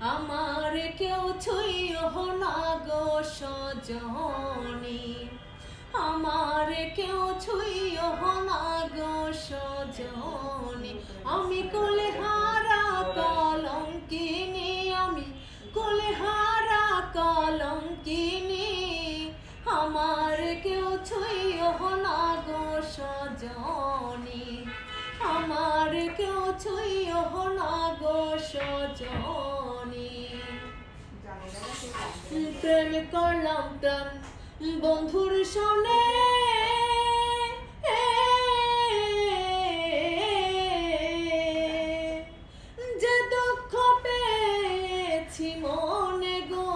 আমার কেউ ছুঁইও না গো সজনী। আমার কেউ ছুঁইও না গো সজনী। আমি কোলে হারা কলঙ্কিনী, আমি কোলে হারা কলঙ্কিনী। আমার কেউ ছুঁইও না গো সজনী। আমার কেউ ছুঁইও না প্রেম করলাম প্রাণ, বন্ধুর সনে। যে দুঃখ পেয়েছি মনে গো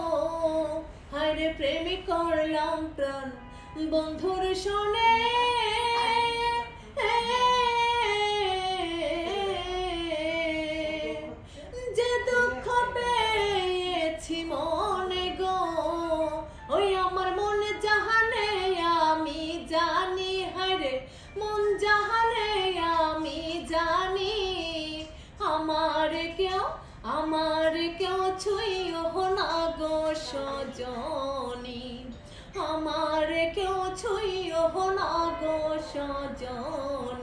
হায়রে প্রেমে করলাম প্রাণ, বন্ধুর সনে। মন জাহানে আমি জানি, আমার কেউ আমার কেউ ছুঁইও না গো সজনী। আমার কেউ ছুঁইও না গো সজনী।